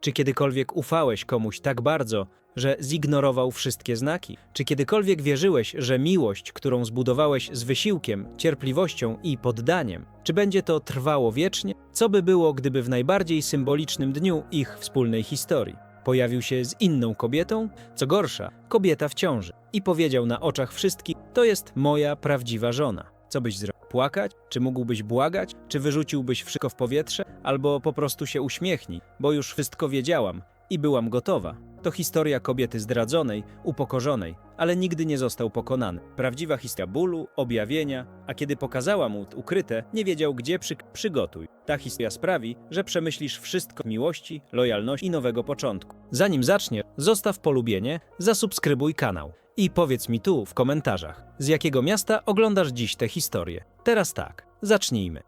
Czy kiedykolwiek ufałeś komuś tak bardzo, że zignorował wszystkie znaki? Czy kiedykolwiek wierzyłeś, że miłość, którą zbudowałeś z wysiłkiem, cierpliwością i poddaniem, czy będzie to trwało wiecznie? Co by było, gdyby w najbardziej symbolicznym dniu ich wspólnej historii pojawił się z inną kobietą? Co gorsza, kobieta w ciąży i powiedział na oczach wszystkich: To jest moja prawdziwa żona. Co byś zrobił? Płakać? Czy mógłbyś błagać? Czy wyrzuciłbyś wszystko w powietrze? Albo po prostu się uśmiechnij, bo już wszystko wiedziałam i byłam gotowa. To historia kobiety zdradzonej, upokorzonej, ale nigdy nie został pokonany. Prawdziwa historia bólu, objawienia, a kiedy pokazała mu ukryte, nie wiedział gdzie przy... przygotuj. Ta historia sprawi, że przemyślisz wszystko miłości, lojalności i nowego początku. Zanim zaczniesz, zostaw polubienie, zasubskrybuj kanał i powiedz mi tu w komentarzach, z jakiego miasta oglądasz dziś tę historię. Teraz tak, zacznijmy.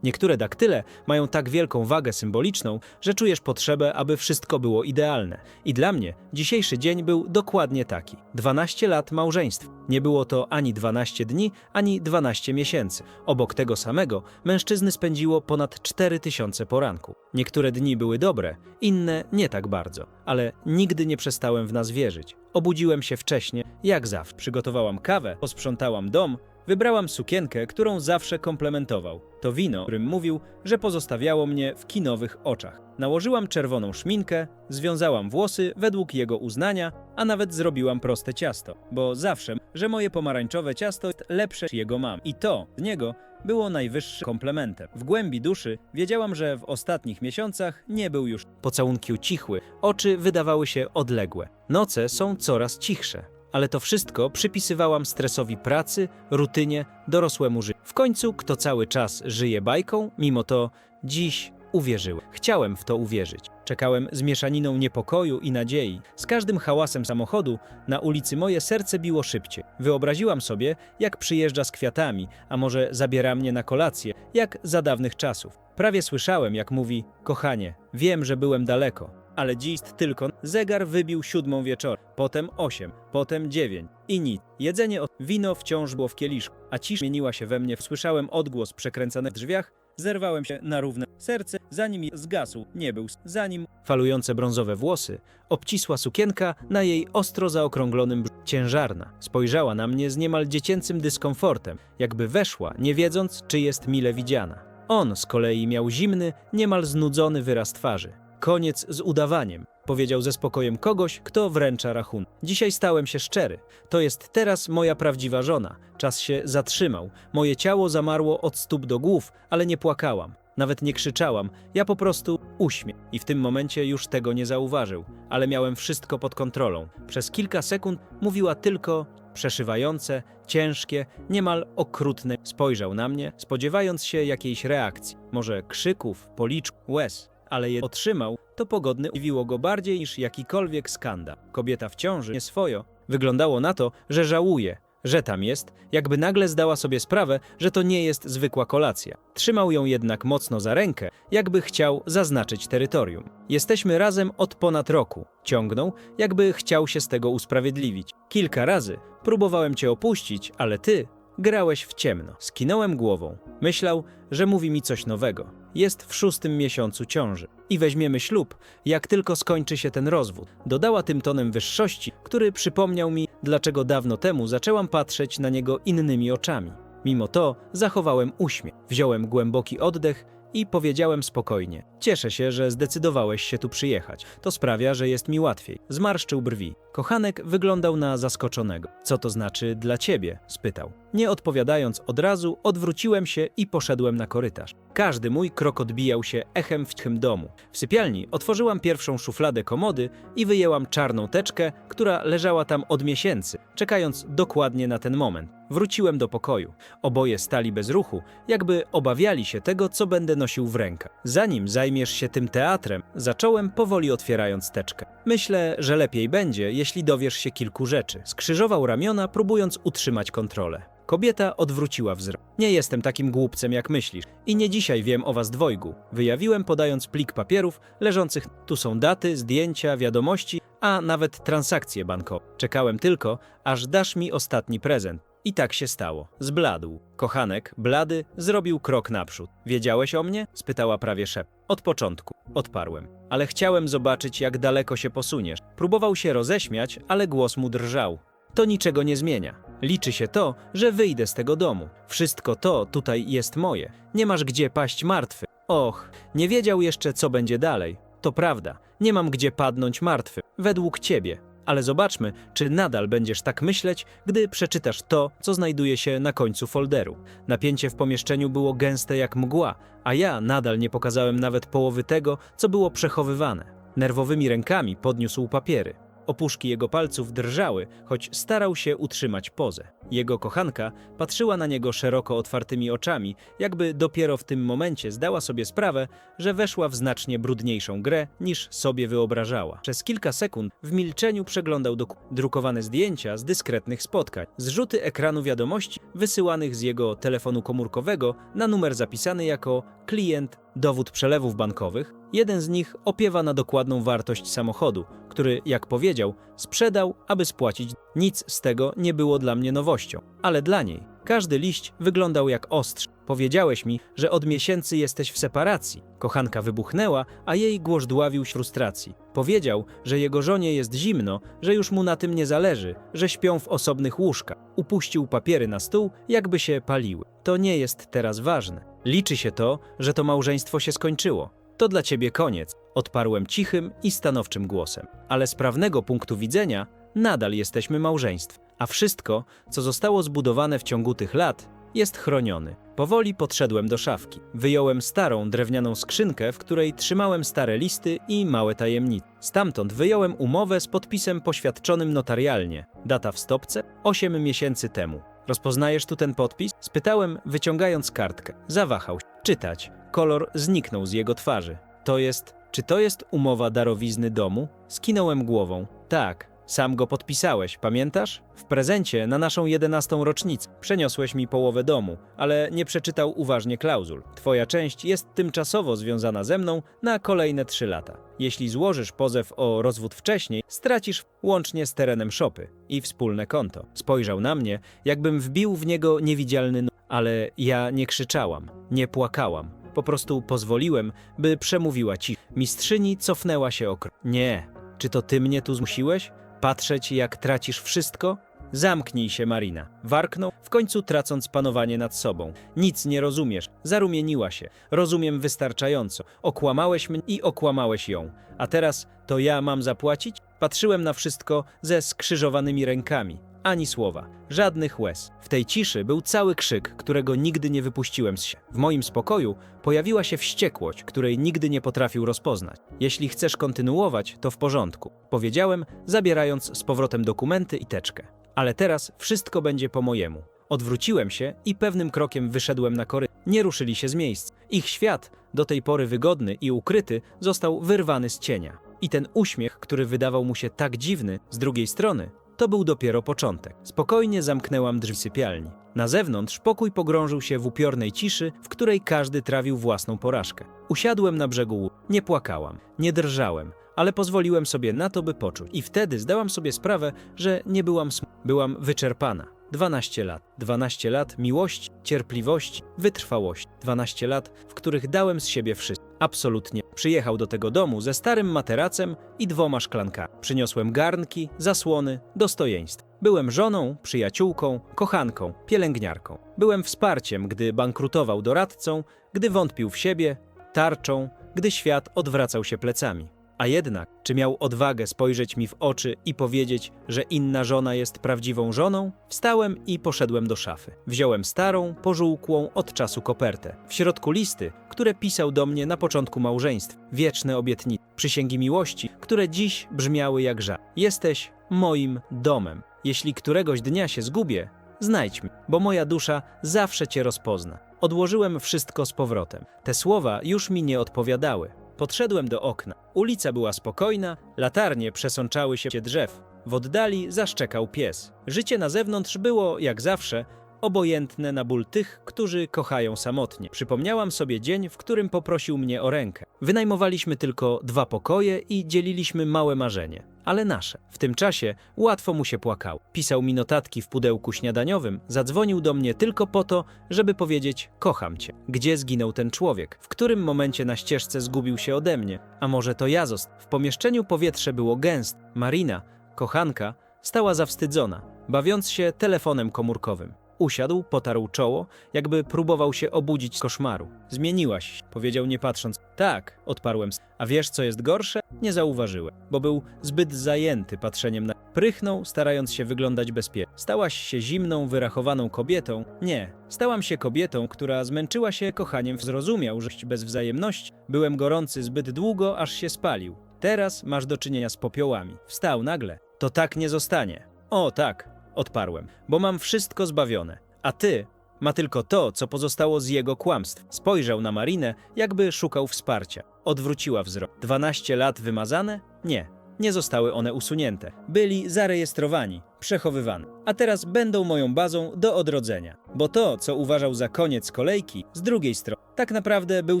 Niektóre daktyle mają tak wielką wagę symboliczną, że czujesz potrzebę, aby wszystko było idealne. I dla mnie dzisiejszy dzień był dokładnie taki. 12 lat małżeństwa. Nie było to ani 12 dni, ani 12 miesięcy. Obok tego samego mężczyzny spędziło ponad 4000 poranku. Niektóre dni były dobre, inne nie tak bardzo, ale nigdy nie przestałem w nas wierzyć. Obudziłem się wcześnie, jak zawsze. Przygotowałam kawę, posprzątałam dom, Wybrałam sukienkę, którą zawsze komplementował. To wino, którym mówił, że pozostawiało mnie w kinowych oczach. Nałożyłam czerwoną szminkę, związałam włosy według jego uznania, a nawet zrobiłam proste ciasto, bo zawsze, że moje pomarańczowe ciasto jest lepsze niż jego mam. I to z niego było najwyższym komplementem. W głębi duszy wiedziałam, że w ostatnich miesiącach nie był już. Pocałunki ucichły, oczy wydawały się odległe. Noce są coraz cichsze ale to wszystko przypisywałam stresowi pracy, rutynie, dorosłemu życiu. W końcu, kto cały czas żyje bajką, mimo to dziś uwierzyłem. Chciałem w to uwierzyć. Czekałem z mieszaniną niepokoju i nadziei. Z każdym hałasem samochodu na ulicy moje serce biło szybciej. Wyobraziłam sobie, jak przyjeżdża z kwiatami, a może zabiera mnie na kolację, jak za dawnych czasów. Prawie słyszałem, jak mówi: Kochanie, wiem, że byłem daleko, ale dziś tylko zegar wybił siódmą wieczorem, potem osiem, potem dziewięć i nic. Jedzenie od wino wciąż było w kieliszku, a cisza zmieniła się we mnie. Słyszałem odgłos przekręcany w drzwiach, zerwałem się na równe serce, zanim zgasł, nie był, zanim falujące brązowe włosy, obcisła sukienka na jej ostro zaokrąglonym brzuchu. Ciężarna. Spojrzała na mnie z niemal dziecięcym dyskomfortem, jakby weszła, nie wiedząc, czy jest mile widziana. On z kolei miał zimny, niemal znudzony wyraz twarzy. Koniec z udawaniem, powiedział ze spokojem kogoś, kto wręcza rachunek. Dzisiaj stałem się szczery. To jest teraz moja prawdziwa żona. Czas się zatrzymał. Moje ciało zamarło od stóp do głów, ale nie płakałam. Nawet nie krzyczałam, ja po prostu uśmiech. I w tym momencie już tego nie zauważył, ale miałem wszystko pod kontrolą. Przez kilka sekund mówiła tylko przeszywające, ciężkie, niemal okrutne. Spojrzał na mnie, spodziewając się jakiejś reakcji. Może krzyków, policzków, łez ale je otrzymał, to pogodny udziwiło go bardziej niż jakikolwiek skandal. Kobieta w ciąży, nie swojo. Wyglądało na to, że żałuje, że tam jest, jakby nagle zdała sobie sprawę, że to nie jest zwykła kolacja. Trzymał ją jednak mocno za rękę, jakby chciał zaznaczyć terytorium. Jesteśmy razem od ponad roku. Ciągnął, jakby chciał się z tego usprawiedliwić. Kilka razy próbowałem cię opuścić, ale ty grałeś w ciemno. Skinąłem głową. Myślał, że mówi mi coś nowego. Jest w szóstym miesiącu ciąży i weźmiemy ślub, jak tylko skończy się ten rozwód. Dodała tym tonem wyższości, który przypomniał mi, dlaczego dawno temu zaczęłam patrzeć na niego innymi oczami. Mimo to zachowałem uśmiech, wziąłem głęboki oddech i powiedziałem spokojnie: Cieszę się, że zdecydowałeś się tu przyjechać. To sprawia, że jest mi łatwiej. Zmarszczył brwi. Kochanek wyglądał na zaskoczonego. Co to znaczy dla ciebie? spytał. Nie odpowiadając od razu, odwróciłem się i poszedłem na korytarz. Każdy mój krok odbijał się echem w tym domu. W sypialni otworzyłam pierwszą szufladę komody i wyjęłam czarną teczkę, która leżała tam od miesięcy, czekając dokładnie na ten moment. Wróciłem do pokoju. Oboje stali bez ruchu, jakby obawiali się tego, co będę nosił w rękach. Zanim zajmiesz się tym teatrem, zacząłem powoli otwierając teczkę. Myślę, że lepiej będzie, jeśli dowiesz się kilku rzeczy. Skrzyżował ramiona, próbując utrzymać kontrolę. Kobieta odwróciła wzrok. Nie jestem takim głupcem, jak myślisz. I nie dzisiaj wiem o was dwojgu. Wyjawiłem, podając plik papierów leżących. Tu są daty, zdjęcia, wiadomości, a nawet transakcje bankowe. Czekałem tylko, aż dasz mi ostatni prezent. I tak się stało. Zbladł. Kochanek, blady, zrobił krok naprzód. Wiedziałeś o mnie? spytała prawie szep. Od początku. Odparłem. Ale chciałem zobaczyć, jak daleko się posuniesz. Próbował się roześmiać, ale głos mu drżał. To niczego nie zmienia. Liczy się to, że wyjdę z tego domu. Wszystko to tutaj jest moje. Nie masz gdzie paść martwy. Och, nie wiedział jeszcze, co będzie dalej. To prawda, nie mam gdzie padnąć martwy, według ciebie. Ale zobaczmy, czy nadal będziesz tak myśleć, gdy przeczytasz to, co znajduje się na końcu folderu. Napięcie w pomieszczeniu było gęste jak mgła, a ja nadal nie pokazałem nawet połowy tego, co było przechowywane. Nerwowymi rękami podniósł papiery. Opuszki jego palców drżały, choć starał się utrzymać pozę. Jego kochanka patrzyła na niego szeroko otwartymi oczami, jakby dopiero w tym momencie zdała sobie sprawę, że weszła w znacznie brudniejszą grę niż sobie wyobrażała. Przez kilka sekund w milczeniu przeglądał drukowane zdjęcia z dyskretnych spotkań, zrzuty ekranu wiadomości wysyłanych z jego telefonu komórkowego na numer zapisany jako klient dowód przelewów bankowych. Jeden z nich opiewa na dokładną wartość samochodu, który, jak powiedział, sprzedał, aby spłacić. Nic z tego nie było dla mnie nowością, ale dla niej. Każdy liść wyglądał jak ostrz. Powiedziałeś mi, że od miesięcy jesteś w separacji. Kochanka wybuchnęła, a jej głos dławił frustracji. Powiedział, że jego żonie jest zimno, że już mu na tym nie zależy, że śpią w osobnych łóżkach. Upuścił papiery na stół, jakby się paliły. To nie jest teraz ważne. Liczy się to, że to małżeństwo się skończyło. To dla ciebie koniec, odparłem cichym i stanowczym głosem. Ale z prawnego punktu widzenia nadal jesteśmy małżeństwem, a wszystko, co zostało zbudowane w ciągu tych lat, jest chroniony. Powoli podszedłem do szafki. Wyjąłem starą drewnianą skrzynkę, w której trzymałem stare listy i małe tajemnice. Stamtąd wyjąłem umowę z podpisem poświadczonym notarialnie. Data w stopce 8 miesięcy temu. Rozpoznajesz tu ten podpis? Spytałem, wyciągając kartkę. Zawahał się. Czytać. Kolor zniknął z jego twarzy. To jest. Czy to jest umowa darowizny domu? Skinąłem głową. Tak. Sam go podpisałeś, pamiętasz? W prezencie na naszą jedenastą rocznicę. Przeniosłeś mi połowę domu, ale nie przeczytał uważnie klauzul. Twoja część jest tymczasowo związana ze mną na kolejne trzy lata. Jeśli złożysz pozew o rozwód wcześniej, stracisz łącznie z terenem szopy i wspólne konto. Spojrzał na mnie, jakbym wbił w niego niewidzialny ale ja nie krzyczałam, nie płakałam. Po prostu pozwoliłem, by przemówiła ci. Mistrzyni cofnęła się o krok. Nie. Czy to ty mnie tu zmusiłeś? Patrzeć, jak tracisz wszystko? Zamknij się, Marina. Warknął, w końcu tracąc panowanie nad sobą. Nic nie rozumiesz. Zarumieniła się. Rozumiem wystarczająco. Okłamałeś mnie i okłamałeś ją. A teraz to ja mam zapłacić? Patrzyłem na wszystko ze skrzyżowanymi rękami. Ani słowa, żadnych łez. W tej ciszy był cały krzyk, którego nigdy nie wypuściłem z siebie. W moim spokoju pojawiła się wściekłość, której nigdy nie potrafił rozpoznać. Jeśli chcesz kontynuować, to w porządku, powiedziałem, zabierając z powrotem dokumenty i teczkę. Ale teraz wszystko będzie po mojemu. Odwróciłem się i pewnym krokiem wyszedłem na korytarz. Nie ruszyli się z miejsc. Ich świat, do tej pory wygodny i ukryty, został wyrwany z cienia. I ten uśmiech, który wydawał mu się tak dziwny, z drugiej strony, to był dopiero początek. Spokojnie zamknęłam drzwi sypialni. Na zewnątrz pokój pogrążył się w upiornej ciszy, w której każdy trawił własną porażkę. Usiadłem na brzegu. Nie płakałam, nie drżałem, ale pozwoliłem sobie na to, by poczuć. I wtedy zdałam sobie sprawę, że nie byłam sm- byłam wyczerpana. 12 lat. 12 lat miłości, cierpliwości, wytrwałości. 12 lat, w których dałem z siebie wszystko. Absolutnie. Przyjechał do tego domu ze starym materacem i dwoma szklankami. Przyniosłem garnki, zasłony, dostojeństwo. Byłem żoną, przyjaciółką, kochanką, pielęgniarką. Byłem wsparciem, gdy bankrutował doradcą, gdy wątpił w siebie, tarczą, gdy świat odwracał się plecami. A jednak, czy miał odwagę spojrzeć mi w oczy i powiedzieć, że inna żona jest prawdziwą żoną? Wstałem i poszedłem do szafy. Wziąłem starą, pożółkłą od czasu kopertę. W środku listy, które pisał do mnie na początku małżeństwa. Wieczne obietnice, przysięgi miłości, które dziś brzmiały jak żal. Jesteś moim domem. Jeśli któregoś dnia się zgubię, znajdź mnie, bo moja dusza zawsze cię rozpozna. Odłożyłem wszystko z powrotem. Te słowa już mi nie odpowiadały. Podszedłem do okna. Ulica była spokojna, latarnie przesączały się drzew. W oddali zaszczekał pies. Życie na zewnątrz było, jak zawsze, obojętne na ból tych, którzy kochają samotnie. Przypomniałam sobie dzień, w którym poprosił mnie o rękę. Wynajmowaliśmy tylko dwa pokoje i dzieliliśmy małe marzenie, ale nasze. W tym czasie łatwo mu się płakało. Pisał mi notatki w pudełku śniadaniowym, zadzwonił do mnie tylko po to, żeby powiedzieć: Kocham cię. Gdzie zginął ten człowiek? W którym momencie na ścieżce zgubił się ode mnie? A może to ja zost? W pomieszczeniu powietrze było gęste. Marina, kochanka, stała zawstydzona, bawiąc się telefonem komórkowym. Usiadł, potarł czoło, jakby próbował się obudzić z koszmaru. Zmieniłaś powiedział nie patrząc. Tak, odparłem. A wiesz, co jest gorsze? Nie zauważyłem, bo był zbyt zajęty patrzeniem na. Prychnął, starając się wyglądać bezpiecznie. Stałaś się zimną, wyrachowaną kobietą? Nie. Stałam się kobietą, która zmęczyła się kochaniem. Zrozumiał, że bez wzajemności byłem gorący zbyt długo, aż się spalił. Teraz masz do czynienia z popiołami. Wstał nagle. To tak nie zostanie. O, tak, odparłem, bo mam wszystko zbawione. A ty ma tylko to, co pozostało z jego kłamstw. Spojrzał na Marinę, jakby szukał wsparcia. Odwróciła wzrok. 12 lat wymazane? Nie. Nie zostały one usunięte. Byli zarejestrowani, przechowywani. A teraz będą moją bazą do odrodzenia. Bo to, co uważał za koniec kolejki, z drugiej strony, tak naprawdę był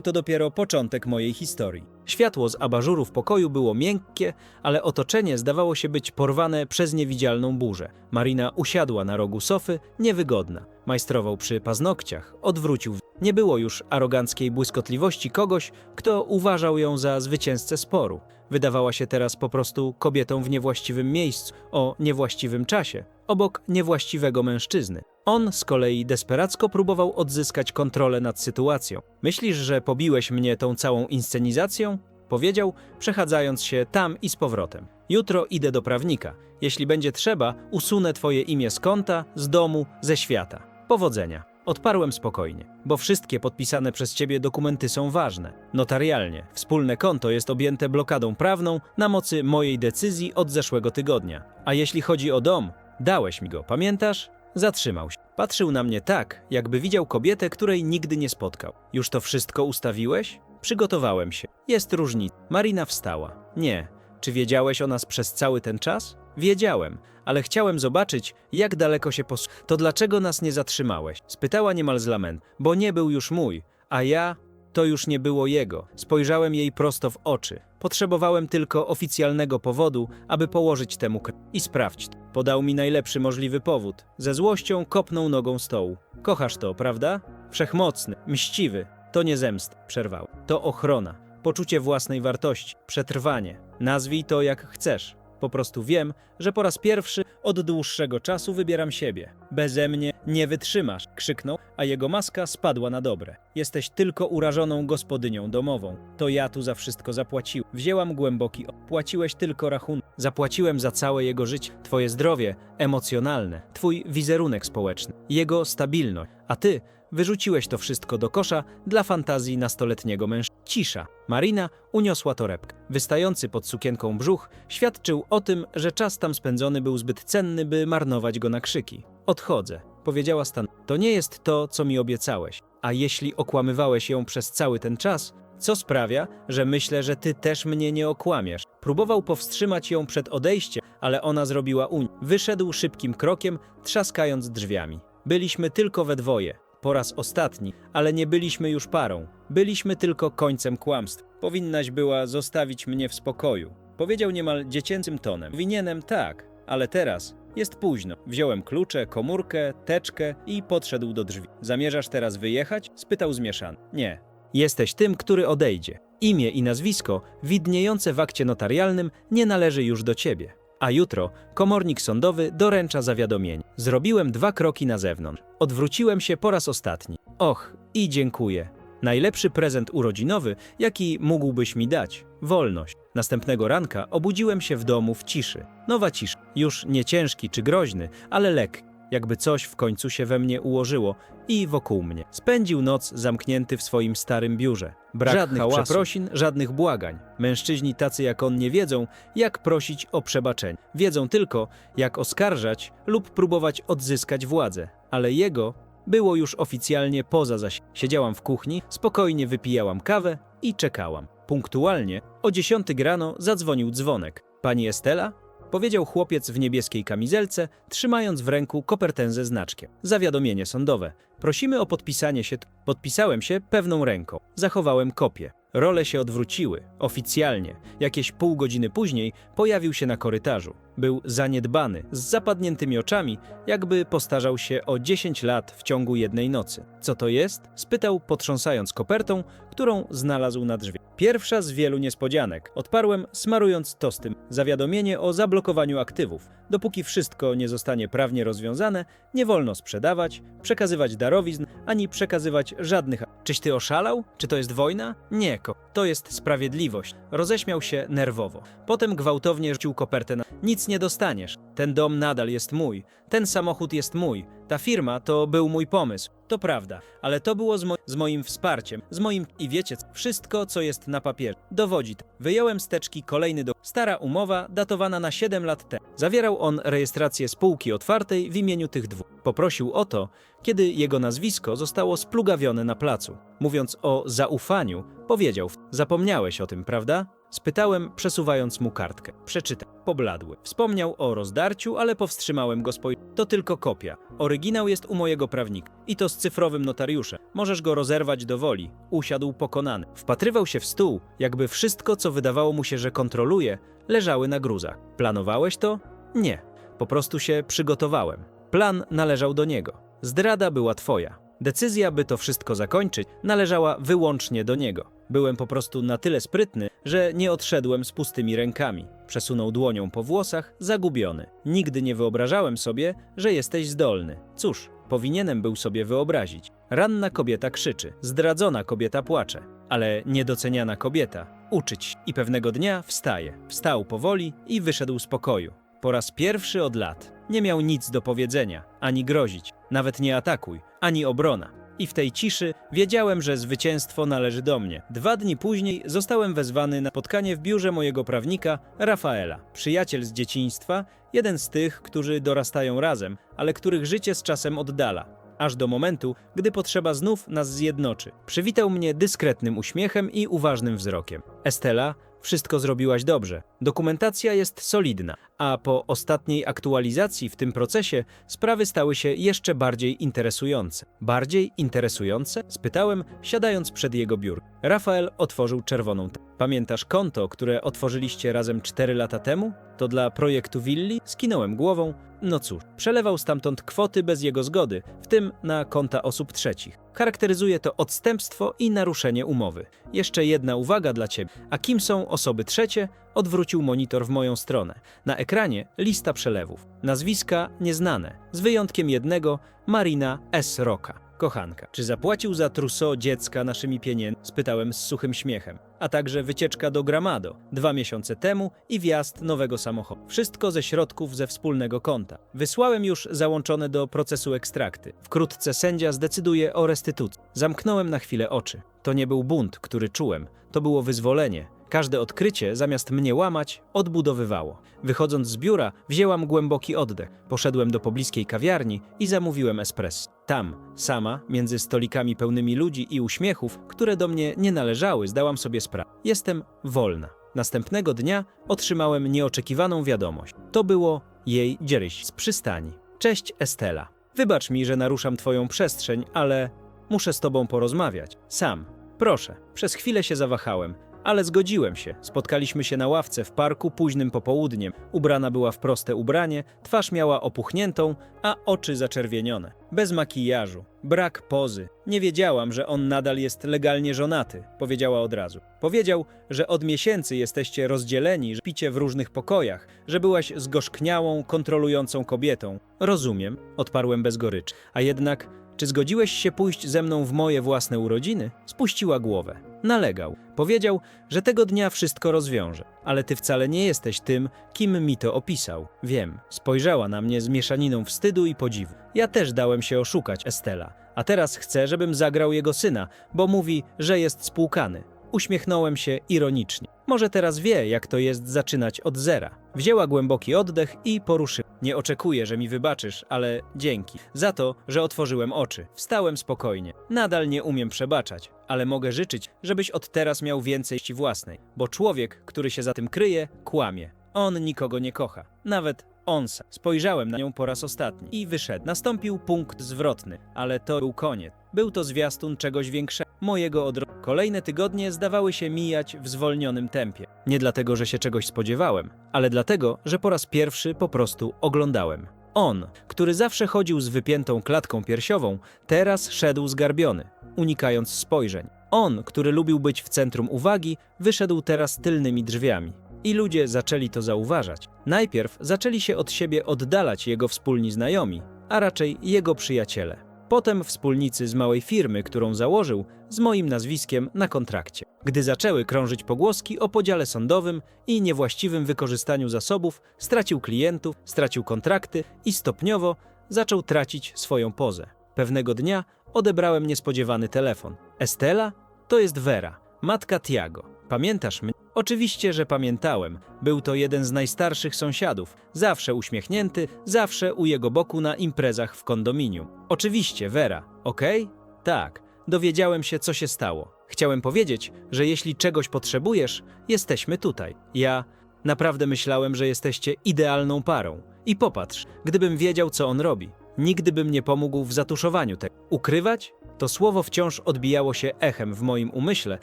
to dopiero początek mojej historii. Światło z abażuru w pokoju było miękkie, ale otoczenie zdawało się być porwane przez niewidzialną burzę. Marina usiadła na rogu sofy, niewygodna. Majstrował przy paznokciach, odwrócił. Nie było już aroganckiej błyskotliwości kogoś, kto uważał ją za zwycięzcę sporu. Wydawała się teraz po prostu kobietą w niewłaściwym miejscu, o niewłaściwym czasie, obok niewłaściwego mężczyzny. On z kolei desperacko próbował odzyskać kontrolę nad sytuacją. Myślisz, że pobiłeś mnie tą całą inscenizacją? Powiedział, przechadzając się tam i z powrotem. Jutro idę do prawnika. Jeśli będzie trzeba, usunę twoje imię z konta, z domu, ze świata. Powodzenia. Odparłem spokojnie, bo wszystkie podpisane przez ciebie dokumenty są ważne. Notarialnie, wspólne konto jest objęte blokadą prawną na mocy mojej decyzji od zeszłego tygodnia. A jeśli chodzi o dom, dałeś mi go, pamiętasz? Zatrzymał się. Patrzył na mnie tak, jakby widział kobietę, której nigdy nie spotkał. Już to wszystko ustawiłeś? Przygotowałem się. Jest różnica. Marina wstała. Nie. Czy wiedziałeś o nas przez cały ten czas? Wiedziałem, ale chciałem zobaczyć, jak daleko się pos... To dlaczego nas nie zatrzymałeś? Spytała niemal z lament, bo nie był już mój, a ja... To już nie było jego. Spojrzałem jej prosto w oczy. Potrzebowałem tylko oficjalnego powodu, aby położyć temu kres. I sprawdź. Podał mi najlepszy możliwy powód. Ze złością kopnął nogą stołu. Kochasz to, prawda? Wszechmocny, mściwy. To nie zemst, przerwał. To ochrona, poczucie własnej wartości, przetrwanie. Nazwij to jak chcesz. Po prostu wiem, że po raz pierwszy od dłuższego czasu wybieram siebie. Beze mnie nie wytrzymasz, krzyknął, a jego maska spadła na dobre. Jesteś tylko urażoną gospodynią domową. To ja tu za wszystko zapłaciłem. Wzięłam głęboki. Płaciłeś tylko rachunek. Zapłaciłem za całe jego życie, twoje zdrowie emocjonalne, twój wizerunek społeczny, jego stabilność. A ty wyrzuciłeś to wszystko do kosza dla fantazji nastoletniego mężczyzny. Cisza. Marina uniosła torebkę. Wystający pod sukienką brzuch świadczył o tym, że czas tam spędzony był zbyt cenny, by marnować go na krzyki. Odchodzę, powiedziała Stan. To nie jest to, co mi obiecałeś. A jeśli okłamywałeś ją przez cały ten czas, co sprawia, że myślę, że ty też mnie nie okłamiesz. Próbował powstrzymać ją przed odejściem, ale ona zrobiła uń. Wyszedł szybkim krokiem, trzaskając drzwiami. Byliśmy tylko we dwoje. Po raz ostatni, ale nie byliśmy już parą. Byliśmy tylko końcem kłamstw. Powinnaś była zostawić mnie w spokoju. Powiedział niemal dziecięcym tonem. Winienem tak, ale teraz jest późno. Wziąłem klucze, komórkę, teczkę i podszedł do drzwi. Zamierzasz teraz wyjechać? spytał zmieszany. Nie. Jesteś tym, który odejdzie. Imię i nazwisko widniejące w akcie notarialnym nie należy już do ciebie. A jutro komornik sądowy doręcza zawiadomienie. Zrobiłem dwa kroki na zewnątrz. Odwróciłem się po raz ostatni. Och, i dziękuję. Najlepszy prezent urodzinowy, jaki mógłbyś mi dać. Wolność. Następnego ranka obudziłem się w domu w ciszy. Nowa cisza. Już nie ciężki czy groźny, ale lekki. Jakby coś w końcu się we mnie ułożyło i wokół mnie. Spędził noc zamknięty w swoim starym biurze. Brak żadnych hałasu. przeprosin, żadnych błagań. Mężczyźni tacy jak on nie wiedzą, jak prosić o przebaczenie. Wiedzą tylko, jak oskarżać lub próbować odzyskać władzę. Ale jego było już oficjalnie poza zaś. Siedziałam w kuchni, spokojnie wypijałam kawę i czekałam. Punktualnie o 10 rano zadzwonił dzwonek. Pani Estela? Powiedział chłopiec w niebieskiej kamizelce, trzymając w ręku kopertę ze znaczkiem. Zawiadomienie sądowe. Prosimy o podpisanie się. Podpisałem się pewną ręką. Zachowałem kopię. Role się odwróciły, oficjalnie. Jakieś pół godziny później pojawił się na korytarzu. Był zaniedbany, z zapadniętymi oczami, jakby postarzał się o 10 lat w ciągu jednej nocy. Co to jest? spytał, potrząsając kopertą, którą znalazł na drzwi. Pierwsza z wielu niespodzianek. Odparłem, smarując tostem. Zawiadomienie o zablokowaniu aktywów. Dopóki wszystko nie zostanie prawnie rozwiązane, nie wolno sprzedawać, przekazywać darowizn, ani przekazywać żadnych. Czyś ty oszalał? Czy to jest wojna? Nie, ko. To jest sprawiedliwość. Roześmiał się nerwowo. Potem gwałtownie rzucił kopertę na. Nic nie dostaniesz. Ten dom nadal jest mój. Ten samochód jest mój. Ta firma to był mój pomysł. To prawda, ale to było z, mo z moim wsparciem, z moim i wiecie, wszystko co jest na papierze. Dowodzi. Wyjąłem z teczki kolejny do. Stara umowa, datowana na 7 lat temu. Zawierał on rejestrację spółki otwartej w imieniu tych dwóch. Poprosił o to, kiedy jego nazwisko zostało splugawione na placu. Mówiąc o zaufaniu, powiedział: Zapomniałeś o tym, prawda? Spytałem, przesuwając mu kartkę. Przeczytaj. Pobladły. Wspomniał o rozdarciu, ale powstrzymałem go spoj... To tylko kopia. Oryginał jest u mojego prawnika. I to z cyfrowym notariuszem. Możesz go rozerwać do woli. Usiadł pokonany. Wpatrywał się w stół, jakby wszystko, co wydawało mu się, że kontroluje, leżały na gruzach. Planowałeś to? Nie. Po prostu się przygotowałem. Plan należał do niego. Zdrada była twoja. Decyzja, by to wszystko zakończyć, należała wyłącznie do niego. Byłem po prostu na tyle sprytny, że nie odszedłem z pustymi rękami. Przesunął dłonią po włosach, zagubiony. Nigdy nie wyobrażałem sobie, że jesteś zdolny. Cóż, powinienem był sobie wyobrazić. Ranna kobieta krzyczy, zdradzona kobieta płacze, ale niedoceniana kobieta uczyć. I pewnego dnia wstaje. Wstał powoli i wyszedł z pokoju. Po raz pierwszy od lat. Nie miał nic do powiedzenia, ani grozić, nawet nie atakuj, ani obrona. I w tej ciszy wiedziałem, że zwycięstwo należy do mnie. Dwa dni później zostałem wezwany na spotkanie w biurze mojego prawnika, Rafaela. Przyjaciel z dzieciństwa, jeden z tych, którzy dorastają razem, ale których życie z czasem oddala. Aż do momentu, gdy potrzeba znów nas zjednoczy. Przywitał mnie dyskretnym uśmiechem i uważnym wzrokiem. Estela, wszystko zrobiłaś dobrze. Dokumentacja jest solidna, a po ostatniej aktualizacji w tym procesie sprawy stały się jeszcze bardziej interesujące. Bardziej interesujące? Spytałem, siadając przed jego biur. Rafael otworzył czerwoną. Pamiętasz konto, które otworzyliście razem 4 lata temu? To dla projektu willi? Skinąłem głową. No cóż, przelewał stamtąd kwoty bez jego zgody, w tym na konta osób trzecich. Charakteryzuje to odstępstwo i naruszenie umowy. Jeszcze jedna uwaga dla ciebie. A kim są osoby trzecie? Odwrócił monitor w moją stronę. Na ekranie lista przelewów. Nazwiska nieznane, z wyjątkiem jednego Marina S. Roka. Kochanka. Czy zapłacił za trousseau dziecka naszymi pieniędzmi? Spytałem z suchym śmiechem. A także wycieczka do Gramado dwa miesiące temu i wjazd nowego samochodu. Wszystko ze środków ze wspólnego konta. Wysłałem już załączone do procesu ekstrakty. Wkrótce sędzia zdecyduje o restytucji. Zamknąłem na chwilę oczy. To nie był bunt, który czułem. To było wyzwolenie. Każde odkrycie, zamiast mnie łamać, odbudowywało. Wychodząc z biura, wzięłam głęboki oddech. Poszedłem do pobliskiej kawiarni i zamówiłem espresso. Tam, sama, między stolikami pełnymi ludzi i uśmiechów, które do mnie nie należały, zdałam sobie sprawę. Jestem wolna. Następnego dnia otrzymałem nieoczekiwaną wiadomość. To było jej dzieryś z przystani. Cześć Estela. Wybacz mi, że naruszam twoją przestrzeń, ale muszę z tobą porozmawiać. Sam. Proszę. Przez chwilę się zawahałem, ale zgodziłem się. Spotkaliśmy się na ławce w parku późnym popołudniem. Ubrana była w proste ubranie, twarz miała opuchniętą, a oczy zaczerwienione. Bez makijażu, brak pozy. Nie wiedziałam, że on nadal jest legalnie żonaty, powiedziała od razu. Powiedział, że od miesięcy jesteście rozdzieleni, że picie w różnych pokojach, że byłaś zgorzkniałą, kontrolującą kobietą. Rozumiem, odparłem bez goryczy. A jednak czy zgodziłeś się pójść ze mną w moje własne urodziny? Spuściła głowę. Nalegał. Powiedział, że tego dnia wszystko rozwiąże. Ale ty wcale nie jesteś tym, kim mi to opisał. Wiem. Spojrzała na mnie z mieszaniną wstydu i podziwu. Ja też dałem się oszukać, Estela. A teraz chcę, żebym zagrał jego syna, bo mówi, że jest spłukany. Uśmiechnąłem się ironicznie. Może teraz wie, jak to jest zaczynać od zera. Wzięła głęboki oddech i poruszyła. Nie oczekuję, że mi wybaczysz, ale dzięki. Za to, że otworzyłem oczy. Wstałem spokojnie. Nadal nie umiem przebaczać, ale mogę życzyć, żebyś od teraz miał więcej własnej. Bo człowiek, który się za tym kryje, kłamie. On nikogo nie kocha. Nawet on sam. Spojrzałem na nią po raz ostatni i wyszedł. Nastąpił punkt zwrotny, ale to był koniec. Był to zwiastun czegoś większego. Mojego odro... Kolejne tygodnie zdawały się mijać w zwolnionym tempie. Nie dlatego, że się czegoś spodziewałem, ale dlatego, że po raz pierwszy po prostu oglądałem. On, który zawsze chodził z wypiętą klatką piersiową, teraz szedł zgarbiony, unikając spojrzeń. On, który lubił być w centrum uwagi, wyszedł teraz tylnymi drzwiami. I ludzie zaczęli to zauważać. Najpierw zaczęli się od siebie oddalać jego wspólni znajomi, a raczej jego przyjaciele. Potem wspólnicy z małej firmy, którą założył, z moim nazwiskiem na kontrakcie. Gdy zaczęły krążyć pogłoski o podziale sądowym i niewłaściwym wykorzystaniu zasobów, stracił klientów, stracił kontrakty i stopniowo zaczął tracić swoją pozę. Pewnego dnia odebrałem niespodziewany telefon. Estela? To jest Vera, matka Tiago. Pamiętasz mnie? Oczywiście, że pamiętałem. Był to jeden z najstarszych sąsiadów, zawsze uśmiechnięty, zawsze u jego boku na imprezach w kondominium. Oczywiście, Vera, okej? Tak, dowiedziałem się, co się stało. Chciałem powiedzieć, że jeśli czegoś potrzebujesz, jesteśmy tutaj. Ja naprawdę myślałem, że jesteście idealną parą. I popatrz, gdybym wiedział, co on robi, nigdy bym nie pomógł w zatuszowaniu tego. Ukrywać? To słowo wciąż odbijało się echem w moim umyśle,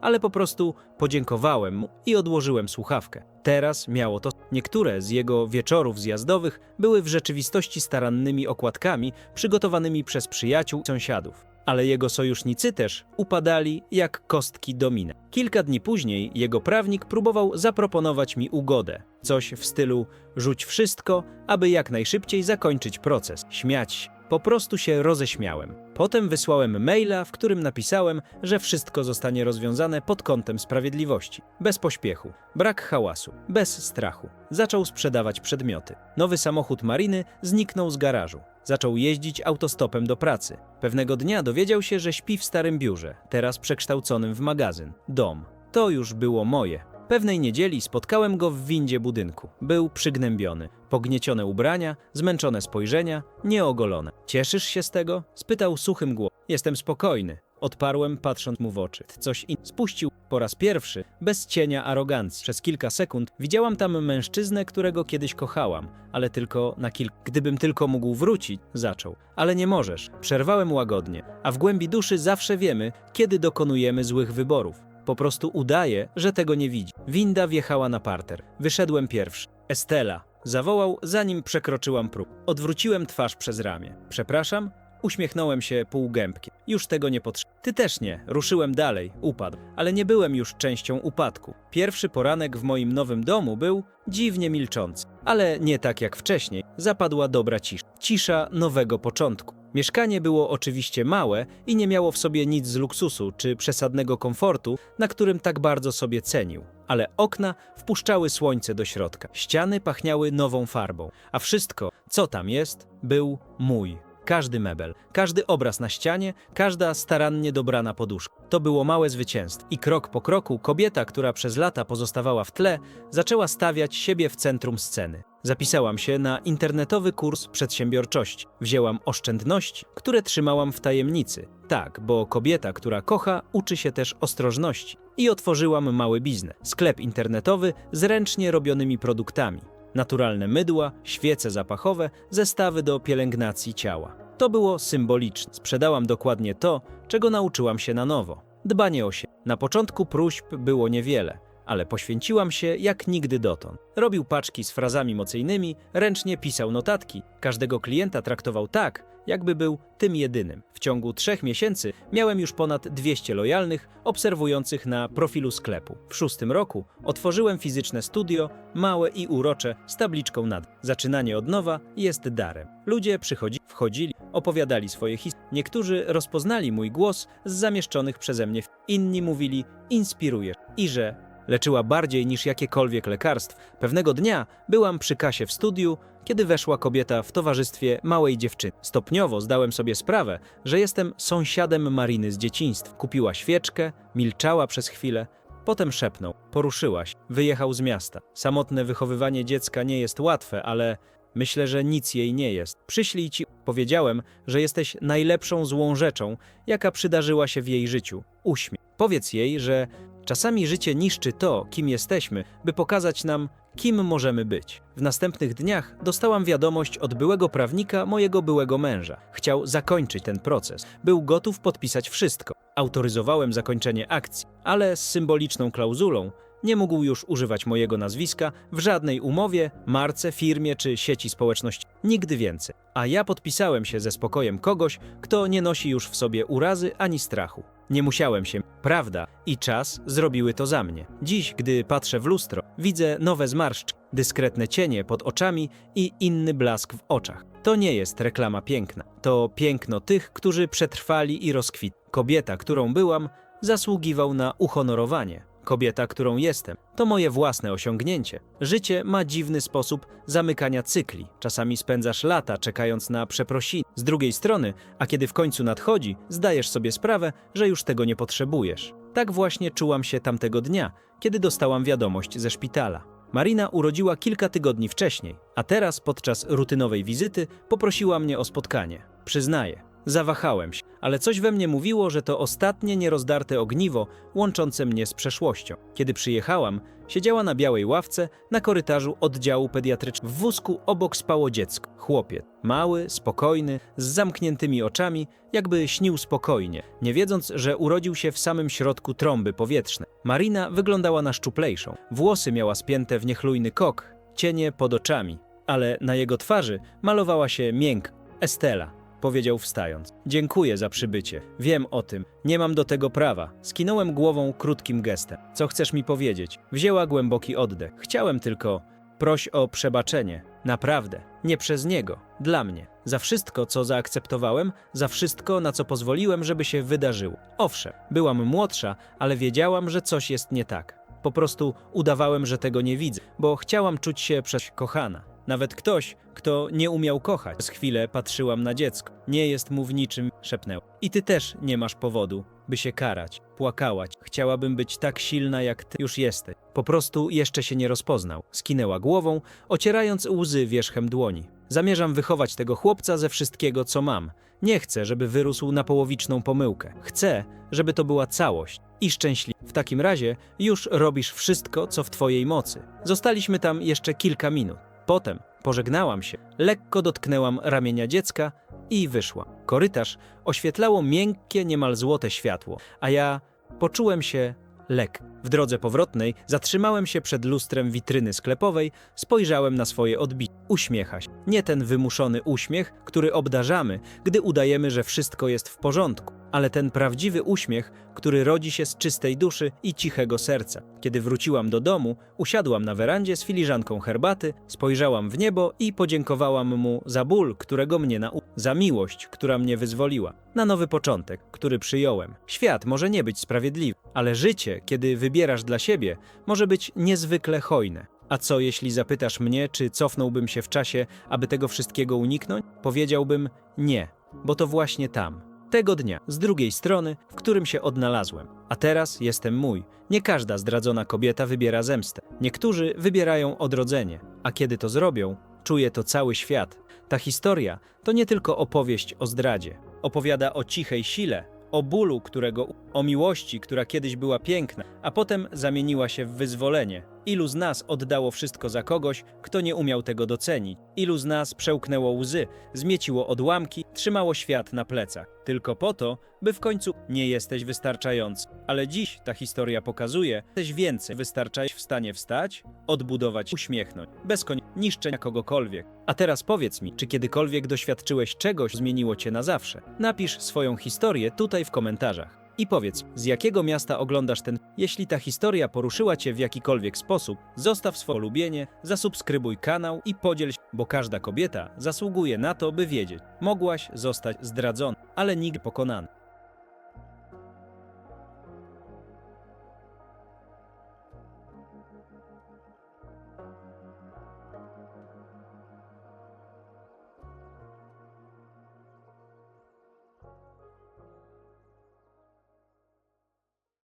ale po prostu podziękowałem mu i odłożyłem słuchawkę. Teraz miało to. Niektóre z jego wieczorów zjazdowych były w rzeczywistości starannymi okładkami przygotowanymi przez przyjaciół sąsiadów. Ale jego sojusznicy też upadali jak kostki domina. Kilka dni później jego prawnik próbował zaproponować mi ugodę. Coś w stylu rzuć wszystko, aby jak najszybciej zakończyć proces. Śmiać. Po prostu się roześmiałem. Potem wysłałem maila, w którym napisałem, że wszystko zostanie rozwiązane pod kątem sprawiedliwości. Bez pośpiechu, brak hałasu, bez strachu. Zaczął sprzedawać przedmioty. Nowy samochód Mariny zniknął z garażu. Zaczął jeździć autostopem do pracy. Pewnego dnia dowiedział się, że śpi w starym biurze, teraz przekształconym w magazyn. Dom. To już było moje. Pewnej niedzieli spotkałem go w windzie budynku. Był przygnębiony. Pogniecione ubrania, zmęczone spojrzenia, nieogolone. Cieszysz się z tego? Spytał suchym głosem. Jestem spokojny. Odparłem, patrząc mu w oczy. Coś in... Spuścił po raz pierwszy, bez cienia arogancji. Przez kilka sekund widziałam tam mężczyznę, którego kiedyś kochałam, ale tylko na kilka. Gdybym tylko mógł wrócić, zaczął. Ale nie możesz. Przerwałem łagodnie. A w głębi duszy zawsze wiemy, kiedy dokonujemy złych wyborów. Po prostu udaje, że tego nie widzi. Winda wjechała na parter. Wyszedłem pierwszy. Estela. Zawołał, zanim przekroczyłam próg. Odwróciłem twarz przez ramię. Przepraszam? Uśmiechnąłem się półgębkiem. Już tego nie potrzebuję. Ty też nie. Ruszyłem dalej. Upadł. Ale nie byłem już częścią upadku. Pierwszy poranek w moim nowym domu był dziwnie milczący. Ale nie tak jak wcześniej. Zapadła dobra cisza. Cisza nowego początku. Mieszkanie było oczywiście małe i nie miało w sobie nic z luksusu czy przesadnego komfortu, na którym tak bardzo sobie cenił. Ale okna wpuszczały słońce do środka. Ściany pachniały nową farbą, a wszystko, co tam jest, był mój. Każdy mebel, każdy obraz na ścianie, każda starannie dobrana poduszka. To było małe zwycięstwo. I krok po kroku kobieta, która przez lata pozostawała w tle, zaczęła stawiać siebie w centrum sceny. Zapisałam się na internetowy kurs przedsiębiorczości. Wzięłam oszczędności, które trzymałam w tajemnicy. Tak, bo kobieta, która kocha, uczy się też ostrożności. I otworzyłam mały biznes. Sklep internetowy z ręcznie robionymi produktami. Naturalne mydła, świece zapachowe, zestawy do pielęgnacji ciała. To było symboliczne. Sprzedałam dokładnie to, czego nauczyłam się na nowo. Dbanie o siebie. Na początku próśb było niewiele, ale poświęciłam się jak nigdy dotąd. Robił paczki z frazami mocyjnymi, ręcznie pisał notatki. Każdego klienta traktował tak, jakby był tym jedynym. W ciągu trzech miesięcy miałem już ponad 200 lojalnych, obserwujących na profilu sklepu. W szóstym roku otworzyłem fizyczne studio, małe i urocze, z tabliczką nad. Zaczynanie od nowa jest darem. Ludzie przychodzili, wchodzili, opowiadali swoje historie. Niektórzy rozpoznali mój głos z zamieszczonych przeze mnie. Inni mówili, inspirujesz i że leczyła bardziej niż jakiekolwiek lekarstw. Pewnego dnia byłam przy kasie w studiu, kiedy weszła kobieta w towarzystwie małej dziewczyny. Stopniowo zdałem sobie sprawę, że jestem sąsiadem Mariny z dzieciństwa. Kupiła świeczkę, milczała przez chwilę, potem szepnął: Poruszyłaś, wyjechał z miasta. Samotne wychowywanie dziecka nie jest łatwe, ale myślę, że nic jej nie jest. Przyślij ci, powiedziałem, że jesteś najlepszą złą rzeczą, jaka przydarzyła się w jej życiu. Uśmiech. Powiedz jej, że Czasami życie niszczy to, kim jesteśmy, by pokazać nam, kim możemy być. W następnych dniach dostałam wiadomość od byłego prawnika mojego byłego męża. Chciał zakończyć ten proces. Był gotów podpisać wszystko. Autoryzowałem zakończenie akcji, ale z symboliczną klauzulą nie mógł już używać mojego nazwiska w żadnej umowie, marce, firmie czy sieci społeczności. Nigdy więcej. A ja podpisałem się ze spokojem kogoś, kto nie nosi już w sobie urazy ani strachu. Nie musiałem się. Prawda i czas zrobiły to za mnie. Dziś, gdy patrzę w lustro, widzę nowe zmarszczki, dyskretne cienie pod oczami i inny blask w oczach. To nie jest reklama piękna. To piękno tych, którzy przetrwali i rozkwitli. Kobieta, którą byłam, zasługiwał na uhonorowanie. Kobieta, którą jestem, to moje własne osiągnięcie. Życie ma dziwny sposób zamykania cykli. Czasami spędzasz lata czekając na przeprosiny. Z drugiej strony, a kiedy w końcu nadchodzi, zdajesz sobie sprawę, że już tego nie potrzebujesz. Tak właśnie czułam się tamtego dnia, kiedy dostałam wiadomość ze szpitala. Marina urodziła kilka tygodni wcześniej, a teraz podczas rutynowej wizyty poprosiła mnie o spotkanie. Przyznaję, zawahałem się, ale coś we mnie mówiło, że to ostatnie nierozdarte ogniwo łączące mnie z przeszłością. Kiedy przyjechałam, siedziała na białej ławce na korytarzu oddziału pediatrycznego. W wózku obok spało dziecko, chłopiec. Mały, spokojny, z zamkniętymi oczami, jakby śnił spokojnie, nie wiedząc, że urodził się w samym środku trąby powietrznej. Marina wyglądała na szczuplejszą. Włosy miała spięte w niechlujny kok, cienie pod oczami, ale na jego twarzy malowała się miękko. Estela, powiedział wstając. Dziękuję za przybycie. Wiem o tym. Nie mam do tego prawa. Skinąłem głową krótkim gestem. Co chcesz mi powiedzieć? Wzięła głęboki oddech. Chciałem tylko. Proś o przebaczenie. Naprawdę. Nie przez niego. Dla mnie. Za wszystko, co zaakceptowałem, za wszystko, na co pozwoliłem, żeby się wydarzyło. Owszem, byłam młodsza, ale wiedziałam, że coś jest nie tak. Po prostu udawałem, że tego nie widzę, bo chciałam czuć się przez kochana. Nawet ktoś, kto nie umiał kochać. Przez chwilę patrzyłam na dziecko. Nie jest mu w niczym, szepnęła. I ty też nie masz powodu, by się karać, płakałaś. Chciałabym być tak silna, jak ty już jesteś. Po prostu jeszcze się nie rozpoznał. Skinęła głową, ocierając łzy wierzchem dłoni. Zamierzam wychować tego chłopca ze wszystkiego, co mam. Nie chcę, żeby wyrósł na połowiczną pomyłkę. Chcę, żeby to była całość i szczęśliwy. W takim razie już robisz wszystko, co w twojej mocy. Zostaliśmy tam jeszcze kilka minut. Potem pożegnałam się, lekko dotknęłam ramienia dziecka i wyszła. Korytarz oświetlało miękkie, niemal złote światło, a ja poczułem się lekko. W drodze powrotnej zatrzymałem się przed lustrem witryny sklepowej, spojrzałem na swoje odbicie. Uśmiecha się. Nie ten wymuszony uśmiech, który obdarzamy, gdy udajemy, że wszystko jest w porządku, ale ten prawdziwy uśmiech, który rodzi się z czystej duszy i cichego serca. Kiedy wróciłam do domu, usiadłam na werandzie z filiżanką herbaty, spojrzałam w niebo i podziękowałam mu za ból, którego mnie nauczył, za miłość, która mnie wyzwoliła, na nowy początek, który przyjąłem. Świat może nie być sprawiedliwy, ale życie, kiedy wybierasz dla siebie, może być niezwykle hojne. A co jeśli zapytasz mnie, czy cofnąłbym się w czasie, aby tego wszystkiego uniknąć? Powiedziałbym nie, bo to właśnie tam, tego dnia, z drugiej strony, w którym się odnalazłem. A teraz jestem mój. Nie każda zdradzona kobieta wybiera zemstę. Niektórzy wybierają odrodzenie, a kiedy to zrobią, czuje to cały świat. Ta historia to nie tylko opowieść o zdradzie. Opowiada o cichej sile, o bólu, którego, o miłości, która kiedyś była piękna, a potem zamieniła się w wyzwolenie. Ilu z nas oddało wszystko za kogoś, kto nie umiał tego docenić? Ilu z nas przełknęło łzy, zmieciło odłamki, trzymało świat na plecach, tylko po to, by w końcu nie jesteś wystarczający. Ale dziś ta historia pokazuje, jesteś więcej, wystarczałeś w stanie wstać, odbudować, uśmiechnąć, bez koń niszczenia kogokolwiek. A teraz powiedz mi, czy kiedykolwiek doświadczyłeś czegoś, zmieniło cię na zawsze? Napisz swoją historię tutaj w komentarzach. I powiedz, z jakiego miasta oglądasz ten. Jeśli ta historia poruszyła Cię w jakikolwiek sposób, zostaw swoje lubienie, zasubskrybuj kanał i podziel się, bo każda kobieta zasługuje na to, by wiedzieć. Mogłaś zostać zdradzona, ale nigdy pokonana.